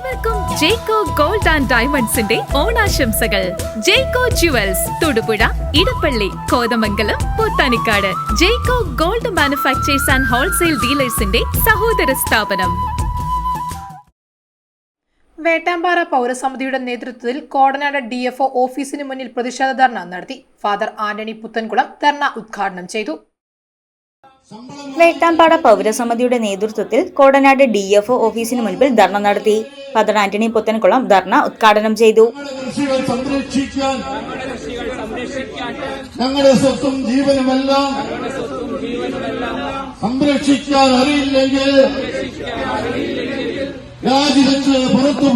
ഏവർക്കും ജേക്കോ gold and ഡയമണ്ട്സിന്റെ ഓണാശംസകൾ. Jeko jewels Thodupuzha Edappally Kothamangalam Pothanicad. Jeko gold manufacturers and wholesale ഡീലേഴ്സിന്റെ സഹോദര സ്ഥാപനം. വേട്ടാമ്പാറ പൗരസമിതിയുടെ നേതൃത്വത്തിൽ കോടനാട് ഡി എഫ് ഓഫീസിന് മുന്നിൽ പ്രതിഷേധ ധർണ നടത്തി. ഫാദർ ആന്റണി പുത്തൻകുളം ധർണ ഉദ്ഘാടനം ചെയ്തു. വേട്ടാമ്പാട പൗരസമിതിയുടെ നേതൃത്വത്തിൽ കോടനാട് ഡി എഫ് ഒ ഓഫീസിന് മുൻപിൽ ധർണ നടത്തി. ഫാദർ ആന്റണി പുത്തൻകുളം ധർണ ഉദ്ഘാടനം ചെയ്തു. ഞങ്ങളുടെ സ്വത്തും സംരക്ഷിക്കാൻ അറിയില്ലെങ്കിൽ പുറത്തു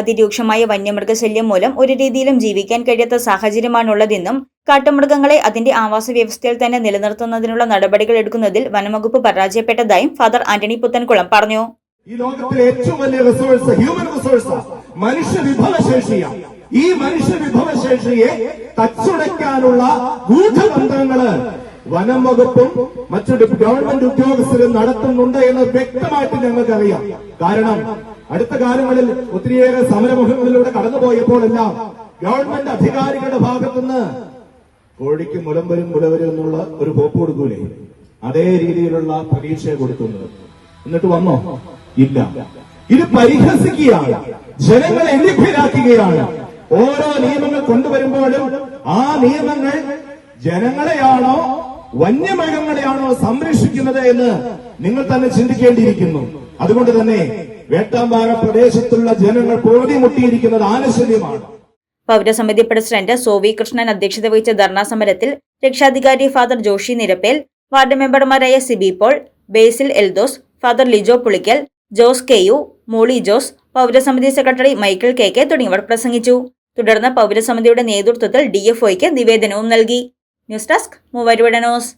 അതിരൂക്ഷമായ വന്യമൃഗശല്യം മൂലം ഒരു രീതിയിലും ജീവിക്കാൻ കഴിയാത്ത സാഹചര്യമാണുള്ളതെന്നും കാട്ടുമൃഗങ്ങളെ അതിന്റെ ആവാസ വ്യവസ്ഥയിൽ തന്നെ നിലനിർത്തുന്നതിനുള്ള നടപടികൾ എടുക്കുന്നതിൽ വനംവകുപ്പ് പരാജയപ്പെട്ടതായും ഫാദർ ആന്റണി പുത്തൻകുളം പറഞ്ഞു. ഈ ലോകത്തിലെ ഏറ്റവും വലിയ റിസോഴ്സ് ഹ്യൂമൻ റിസോഴ്സ് മനുഷ്യ വിഭവശേഷിയാണ് ഈ മനുഷ്യ വിഭവശേഷിയെ തച്ചുടയ്ക്കാനുള്ള ഗൂഢതന്ത്രങ്ങൾ വനം വകുപ്പും മറ്റു ഗവൺമെന്റ് ഉദ്യോഗസ്ഥരും നടത്തുന്നുണ്ട് എന്ന് വ്യക്തമായിട്ട് ഞങ്ങൾക്കറിയാം. കാരണം അടുത്ത കാലങ്ങളിൽ ഒത്തിരിയേറെ സമരമുഖങ്ങളിലൂടെ കടന്നുപോയപ്പോഴെല്ലാം ഗവൺമെന്റ് അധികാരികളുടെ ഭാഗത്തുനിന്ന് കോഴിക്ക് മുലം വരും മുല വരും എന്നുള്ള ഒരു പോപ്പ് കൊടുക്കൂലേ അതേ രീതിയിലുള്ള പ്രതീക്ഷ കൊടുക്കുന്നത്. എന്നിട്ട് വന്നോ? ഇല്ല. ഇത് പരിഹസിക്കുകയാണ്. ജനങ്ങളെ എണ്ണിപ്പിലാക്കുകയാണ് ഓരോ നിയമങ്ങൾ കൊണ്ടുവരുമ്പോഴും ആ നിയമങ്ങൾ ജനങ്ങളെയാണോ വന്യമൃഗങ്ങളെയാണോ സംരക്ഷിക്കുന്നത് എന്ന് നിങ്ങൾ തന്നെ ചിന്തിക്കേണ്ടിയിരിക്കുന്നു. അതുകൊണ്ട് തന്നെ വേട്ടാമ്പാറ പ്രദേശത്തുള്ള ജനങ്ങൾ പൊറുതിമുട്ടിയിരിക്കുന്നത് ആനശല്യമാണ്. പൗരസമിതി പ്രസിഡന്റ് സോവി കൃഷ്ണൻ അധ്യക്ഷത വഹിച്ച ധർണാ സമരത്തിൽ രക്ഷാധികാരി ഫാദർ ജോഷി നിരപ്പേൽ വാർഡ് മെമ്പർമാരായ Siby Paul Basil Eldhose father Lijo Pulickal Jose K U Molly Jose പൗരസമിതി secretary Michael K K തുടങ്ങിയവർ പ്രസംഗിച്ചു. തുടർന്ന് പൗരസമിതിയുടെ നേതൃത്വത്തിൽ ഡി ഡിഎഫ്ഒയ്ക്ക് നിവേദനവും നൽകി. News desk മൂവരുവിടനോസ്